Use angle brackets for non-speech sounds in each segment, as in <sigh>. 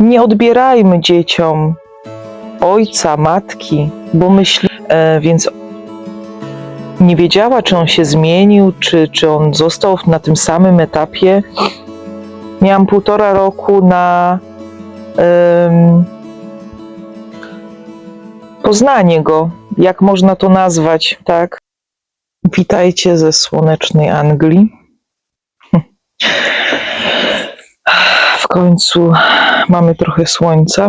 Nie odbierajmy dzieciom ojca, matki, bo myśli, e, więc nie wiedziała, czy on się zmienił, czy, czy on został na tym samym etapie. Miałam półtora roku na em, poznanie go, jak można to nazwać, tak? Witajcie ze słonecznej Anglii. W końcu mamy trochę słońca.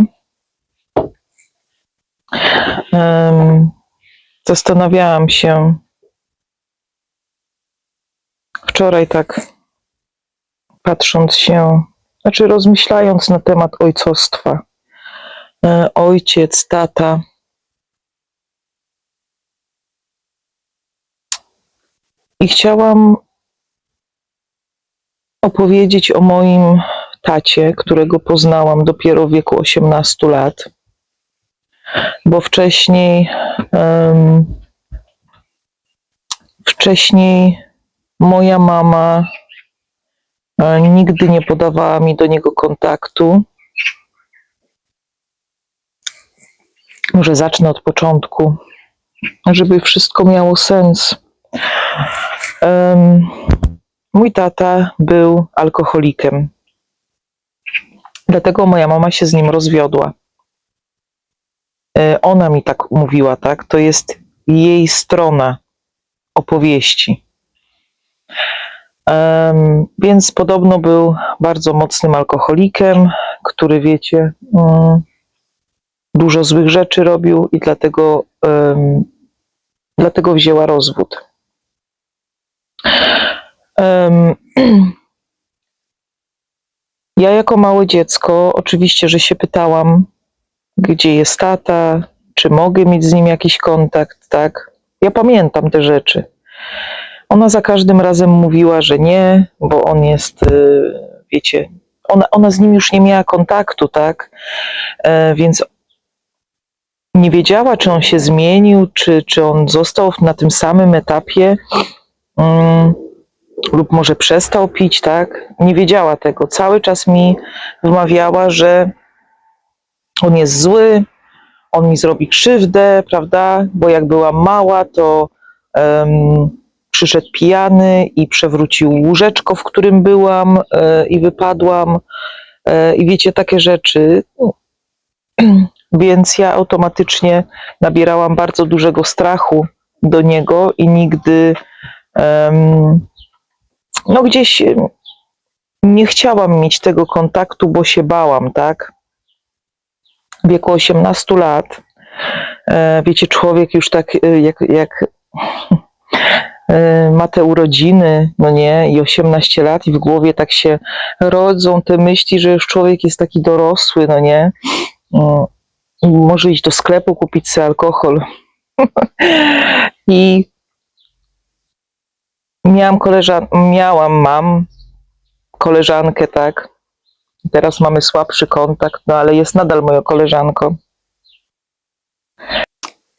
Zastanawiałam się wczoraj tak patrząc się, znaczy rozmyślając na temat ojcostwa. E, Ojciec, tata. I chciałam opowiedzieć o moim tacie, którego poznałam dopiero w wieku 18 lat, bo wcześniej, em, wcześniej moja mama e, nigdy nie podawała mi do niego kontaktu. Może zacznę od początku, żeby wszystko miało sens. Em, Mój tata był alkoholikiem. Dlatego moja mama się z nim rozwiodła. E, Ona mi tak mówiła, tak? To jest jej strona opowieści. Em, więc podobno był bardzo mocnym alkoholikiem, który, wiecie, mm, dużo złych rzeczy robił i dlatego, em, dlatego wzięła rozwód. <clears throat> Ja jako małe dziecko, oczywiście, że się pytałam, gdzie jest tata, czy mogę mieć z nim jakiś kontakt, tak? Ja pamiętam te rzeczy. Ona za każdym razem mówiła, że nie, bo on jest, y, wiecie, ona, ona z nim już nie miała kontaktu, tak? E, Więc nie wiedziała, czy on się zmienił, czy, czy on został na tym samym etapie. Lub może przestał pić, tak? Nie wiedziała tego. Cały czas mi wmawiała, że on jest zły, on mi zrobi krzywdę, prawda? Bo jak byłam mała, to em, przyszedł pijany i przewrócił łóżeczko, w którym byłam e, i wypadłam. E, I wiecie, takie rzeczy. <clears throat> Więc ja automatycznie nabierałam bardzo dużego strachu do niego i nigdy em, no gdzieś em, nie chciałam mieć tego kontaktu, bo się bałam, tak? W wieku 18 lat, e, wiecie, człowiek już tak e, jak, jak e, <laughs> ma te urodziny, no nie, i 18 lat i w głowie tak się rodzą te myśli, że już człowiek jest taki dorosły, no nie? Mm, I może iść do sklepu, kupić sobie alkohol. <laughs> I miałam koleżan miałam, mam koleżankę, tak. Teraz mamy słabszy kontakt, no ale jest nadal moją koleżanką.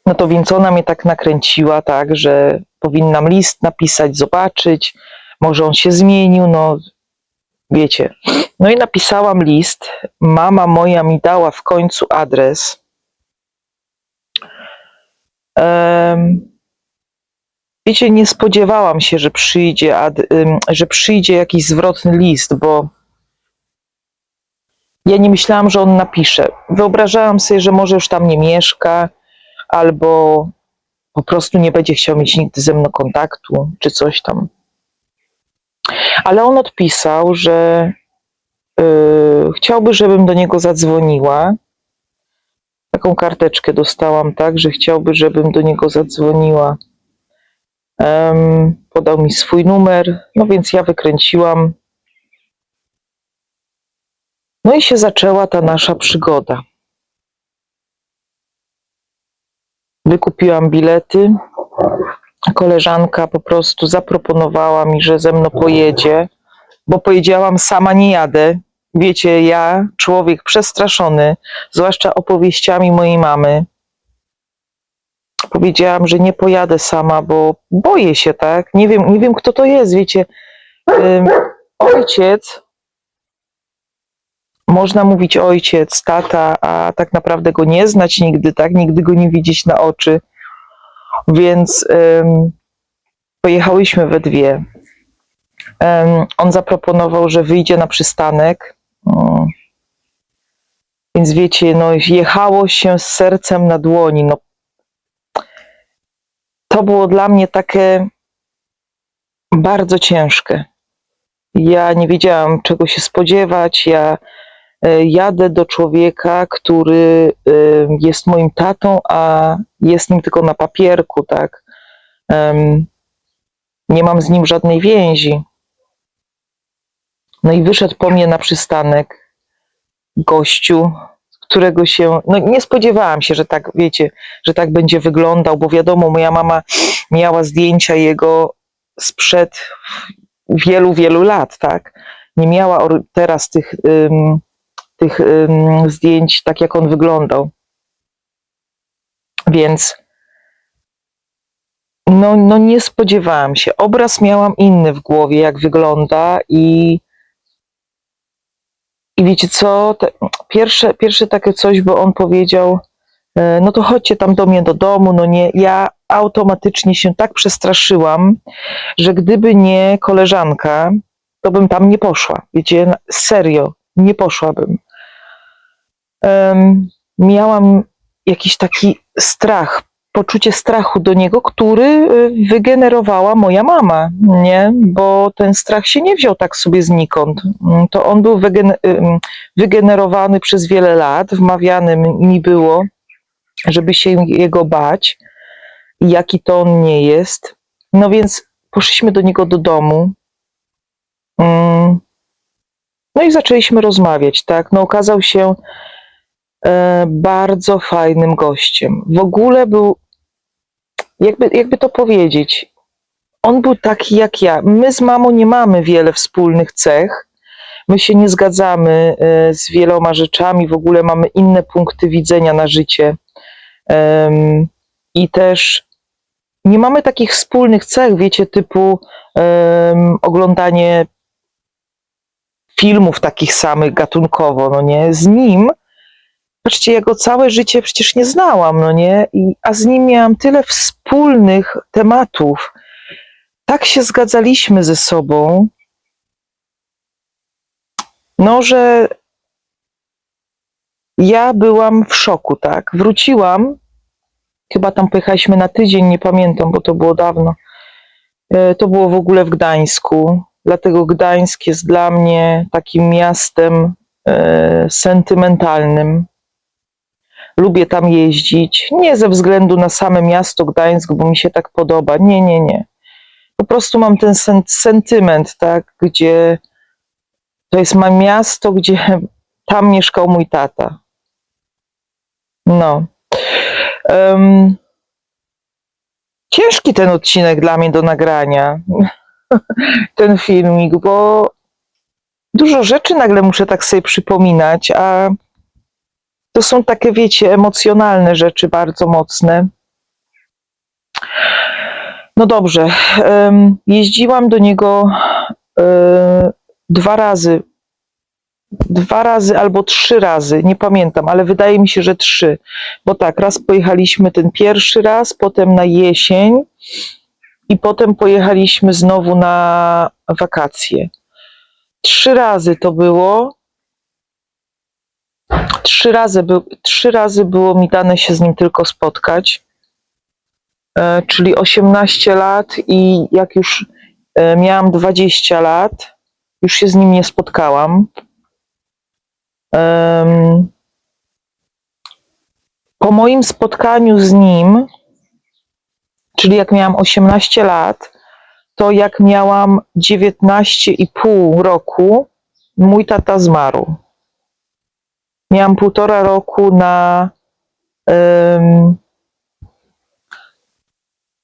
No to więc ona mnie tak nakręciła, tak, że powinnam list napisać, zobaczyć, może on się zmienił, no wiecie. No i napisałam list. Mama moja mi dała w końcu adres. Em, Wiecie, nie spodziewałam się, że przyjdzie, że przyjdzie jakiś zwrotny list, bo ja nie myślałam, że on napisze. Wyobrażałam sobie, że może już tam nie mieszka, albo po prostu nie będzie chciał mieć nigdy ze mną kontaktu, czy coś tam. Ale on odpisał, że yy, chciałby, żebym do niego zadzwoniła. Taką karteczkę dostałam, tak, że chciałby, żebym do niego zadzwoniła. Podał mi swój numer, no więc ja wykręciłam. No i się zaczęła ta nasza przygoda. Wykupiłam bilety. Koleżanka po prostu zaproponowała mi, że ze mną pojedzie, bo powiedziałam, sama nie jadę. Wiecie, ja, człowiek przestraszony, zwłaszcza opowieściami mojej mamy, powiedziałam, że nie pojadę sama, bo boję się, tak? Nie wiem, nie wiem kto to jest, wiecie. Ojciec można mówić ojciec, tata, a tak naprawdę go nie znać nigdy, tak? Nigdy go nie widzieć na oczy. Więc em, pojechałyśmy we dwie. Em, on zaproponował, że wyjdzie na przystanek. Mm. Więc wiecie, no jechało się z sercem na dłoni. No, to było dla mnie takie bardzo ciężkie. Ja nie wiedziałam, czego się spodziewać. Ja e, jadę do człowieka, który e, jest moim tatą, a jest nim tylko na papierku, tak? Nie mam z nim żadnej więzi. No i wyszedł po mnie na przystanek gościu, którego się, no nie spodziewałam się, że tak, wiecie, że tak będzie wyglądał, bo wiadomo, moja mama miała zdjęcia jego sprzed wielu, wielu lat, tak? Nie miała teraz tych, tych zdjęć tak, jak on wyglądał. Więc no, no nie spodziewałam się. Obraz miałam inny w głowie, jak wygląda i i wiecie co, Te, pierwsze, pierwsze takie coś, bo on powiedział, e, no to chodźcie tam do mnie do domu, no nie, ja automatycznie się tak przestraszyłam, że gdyby nie koleżanka, to bym tam nie poszła. Wiecie, serio, nie poszłabym. Em, miałam jakiś taki strach, poczucie strachu do niego, który y, wygenerowała moja mama, nie? Bo ten strach się nie wziął tak sobie znikąd. Mm, To on był wygen- ym, wygenerowany przez wiele lat, wmawiany mi było, żeby się jego bać, jaki to on nie jest. No więc poszliśmy do niego do domu. Mm, No i zaczęliśmy rozmawiać, tak? No okazał się bardzo fajnym gościem. W ogóle był, jakby, jakby to powiedzieć, on był taki jak ja. My z mamą nie mamy wiele wspólnych cech. My się nie zgadzamy e, z wieloma rzeczami, w ogóle mamy inne punkty widzenia na życie. I też nie mamy takich wspólnych cech, wiecie, typu oglądanie filmów takich samych gatunkowo, no nie? Z nim, patrzcie, ja go całe życie przecież nie znałam, no nie? I, a z nim miałam tyle wspólnych tematów. Tak się zgadzaliśmy ze sobą, no, że ja byłam w szoku, tak? Wróciłam, chyba tam pojechaliśmy na tydzień, nie pamiętam, bo to było dawno. E, To było w ogóle w Gdańsku, dlatego Gdańsk jest dla mnie takim miastem e, sentymentalnym. Lubię tam jeździć, nie ze względu na same miasto Gdańsk, bo mi się tak podoba. Nie, nie, nie. Po prostu mam ten sen- sentyment, tak, gdzie to jest ma miasto, gdzie tam mieszkał mój tata. No. Em, ciężki ten odcinek dla mnie do nagrania, <laughs> ten filmik, bo dużo rzeczy nagle muszę tak sobie przypominać, a to są takie, wiecie, emocjonalne rzeczy bardzo mocne. No dobrze, jeździłam do niego e, dwa razy. Dwa razy albo trzy razy, nie pamiętam, ale wydaje mi się, że trzy. Bo tak, raz pojechaliśmy ten pierwszy raz, potem na jesień i potem pojechaliśmy znowu na wakacje. Trzy razy to było. Trzy razy, by, trzy razy było mi dane się z nim tylko spotkać. E, czyli 18 lat i jak już e, miałam 20 lat, już się z nim nie spotkałam. Po moim spotkaniu z nim, czyli jak miałam 18 lat, to jak miałam 19,5 roku, mój tata zmarł. Miałam półtora roku na em,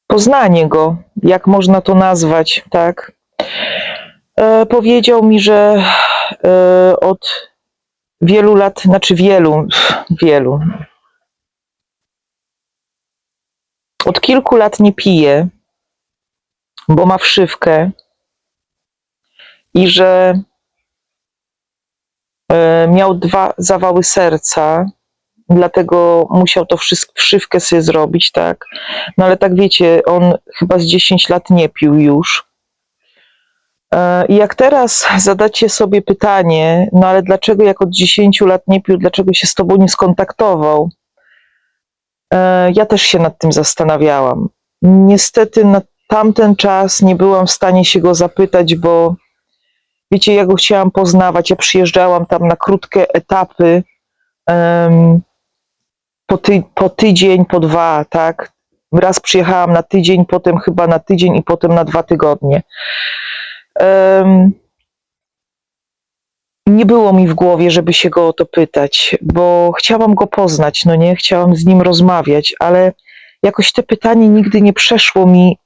poznanie go, jak można to nazwać, tak? E, powiedział mi, że e, od wielu lat, znaczy wielu, wielu. Od kilku lat nie pije, bo ma wszywkę i że Miał dwa zawały serca, dlatego musiał to wszystko, wszywkę sobie zrobić, tak. No ale tak wiecie, on chyba z 10 lat nie pił już. E, I jak teraz zadacie sobie pytanie, no ale dlaczego jak od 10 lat nie pił, dlaczego się z tobą nie skontaktował? E, Ja też się nad tym zastanawiałam. Niestety na tamten czas nie byłam w stanie się go zapytać, bo wiecie, ja go chciałam poznawać. Ja przyjeżdżałam tam na krótkie etapy, em, po, ty, po tydzień, po dwa, tak? Raz przyjechałam na tydzień, potem chyba na tydzień i potem na dwa tygodnie. Em, nie było mi w głowie, żeby się go o to pytać, bo chciałam go poznać, no nie, chciałam z nim rozmawiać, ale jakoś te pytanie nigdy nie przeszło mi,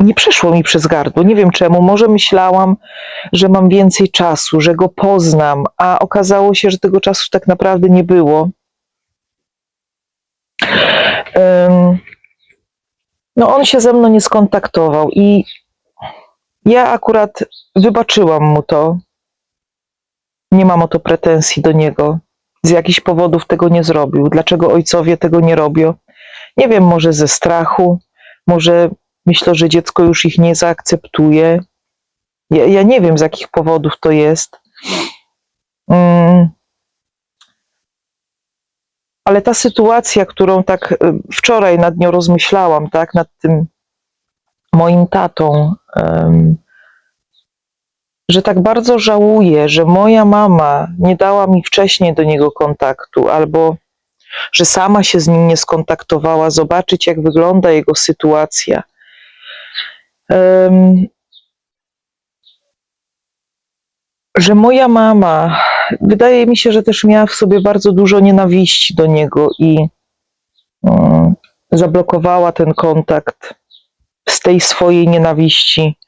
nie przeszło mi przez gardło. Nie wiem czemu, może myślałam, że mam więcej czasu, że go poznam, a okazało się, że tego czasu tak naprawdę nie było. No, on się ze mną nie skontaktował i ja akurat wybaczyłam mu to. Nie mam o to pretensji do niego. Z jakichś powodów tego nie zrobił. Dlaczego ojcowie tego nie robią? Nie wiem, może ze strachu, może myślę, że dziecko już ich nie zaakceptuje. Ja, ja nie wiem, z jakich powodów to jest. Mm. Ale ta sytuacja, którą tak y, wczoraj nad nią rozmyślałam, tak, nad tym moim tatą, em, że tak bardzo żałuję, że moja mama nie dała mi wcześniej do niego kontaktu, albo że sama się z nim nie skontaktowała, zobaczyć, jak wygląda jego sytuacja. Że moja mama, wydaje mi się, że też miała w sobie bardzo dużo nienawiści do niego i mm, zablokowała ten kontakt z tej swojej nienawiści.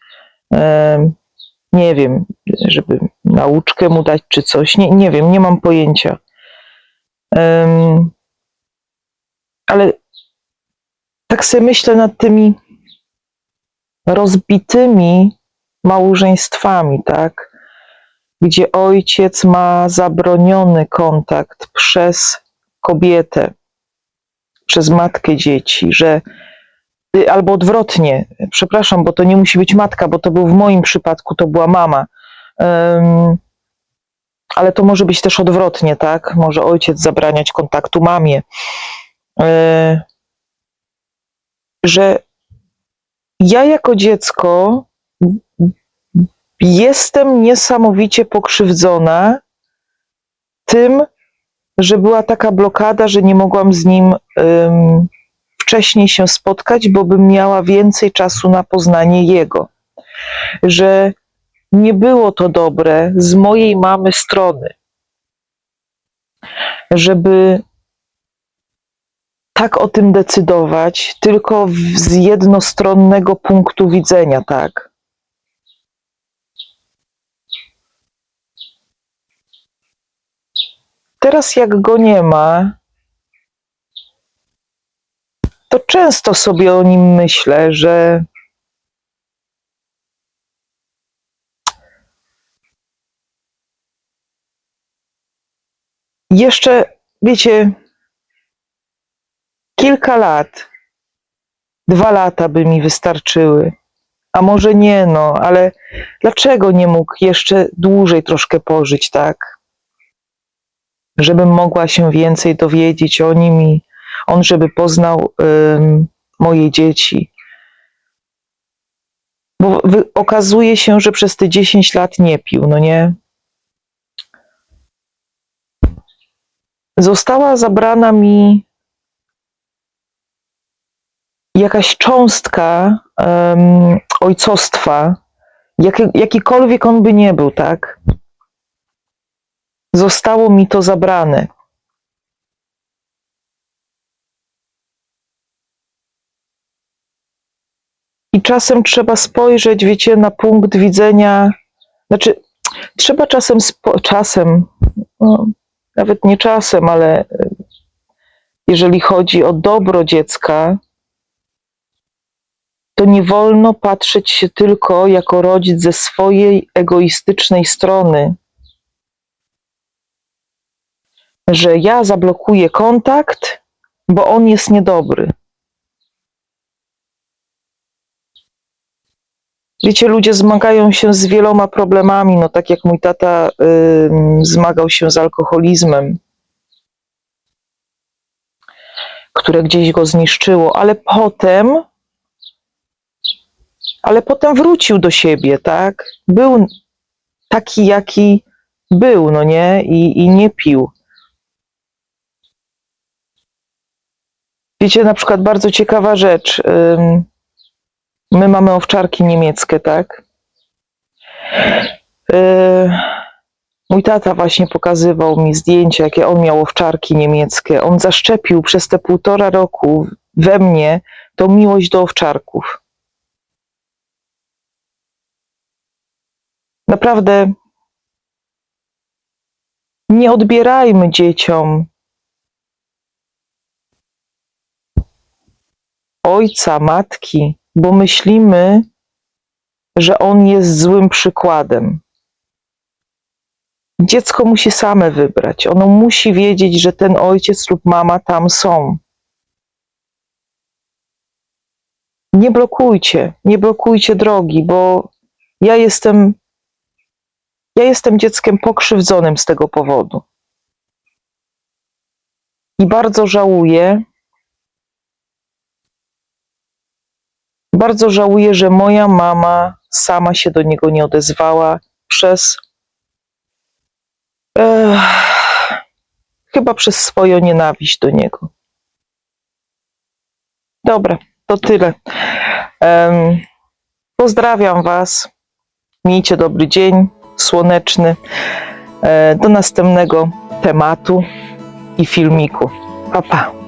Nie wiem, żeby nauczkę mu dać czy coś. Nie, nie wiem, nie mam pojęcia. Ale tak sobie myślę nad tymi rozbitymi małżeństwami, tak? Gdzie ojciec ma zabroniony kontakt przez kobietę, przez matkę dzieci, że y, albo odwrotnie, przepraszam, bo to nie musi być matka, bo to był w moim przypadku, to była mama. Em, ale to może być też odwrotnie, tak? Może ojciec zabraniać kontaktu mamie. E, że ja jako dziecko jestem niesamowicie pokrzywdzona tym, że była taka blokada, że nie mogłam z nim ym, wcześniej się spotkać, bo bym miała więcej czasu na poznanie jego. Że nie było to dobre z mojej mamy strony, żeby tak o tym decydować, tylko z jednostronnego punktu widzenia, tak. Teraz, jak go nie ma, to często sobie o nim myślę, że jeszcze, wiecie, kilka lat, dwa lata by mi wystarczyły. A może nie, no, ale dlaczego nie mógł jeszcze dłużej troszkę pożyć, tak? Żebym mogła się więcej dowiedzieć o nim i on, żeby poznał moje dzieci. Bo wy, okazuje się, że przez te 10 lat nie pił, no nie? Została zabrana mi jakaś cząstka em, ojcostwa, jaki, jakikolwiek on by nie był, tak? Zostało mi to zabrane. I czasem trzeba spojrzeć, wiecie, na punkt widzenia, znaczy, trzeba czasem, czasem, no, nawet nie czasem, ale e, jeżeli chodzi o dobro dziecka, to nie wolno patrzeć się tylko jako rodzic ze swojej egoistycznej strony, że ja zablokuję kontakt, bo on jest niedobry. Wiecie, ludzie zmagają się z wieloma problemami, no tak jak mój tata ym, zmagał się z alkoholizmem, które gdzieś go zniszczyło, ale potem, ale potem wrócił do siebie, tak? Był taki, jaki był, no nie? I, i nie pił. Wiecie, na przykład bardzo ciekawa rzecz. My mamy owczarki niemieckie, tak? Yy, Mój tata właśnie pokazywał mi zdjęcia, jakie on miał owczarki niemieckie. On zaszczepił przez te półtora roku we mnie tą miłość do owczarków. Naprawdę nie odbierajmy dzieciom ojca, matki, bo myślimy, że on jest złym przykładem. Dziecko musi same wybrać. Ono musi wiedzieć, że ten ojciec lub mama tam są. Nie blokujcie, nie blokujcie drogi, bo ja jestem ja jestem dzieckiem pokrzywdzonym z tego powodu. I bardzo żałuję, bardzo żałuję, że moja mama sama się do niego nie odezwała przez Ech, chyba przez swoją nienawiść do niego. Dobra, to tyle. Em, pozdrawiam Was. Miejcie dobry dzień, słoneczny. E, do następnego tematu i filmiku. Pa, pa.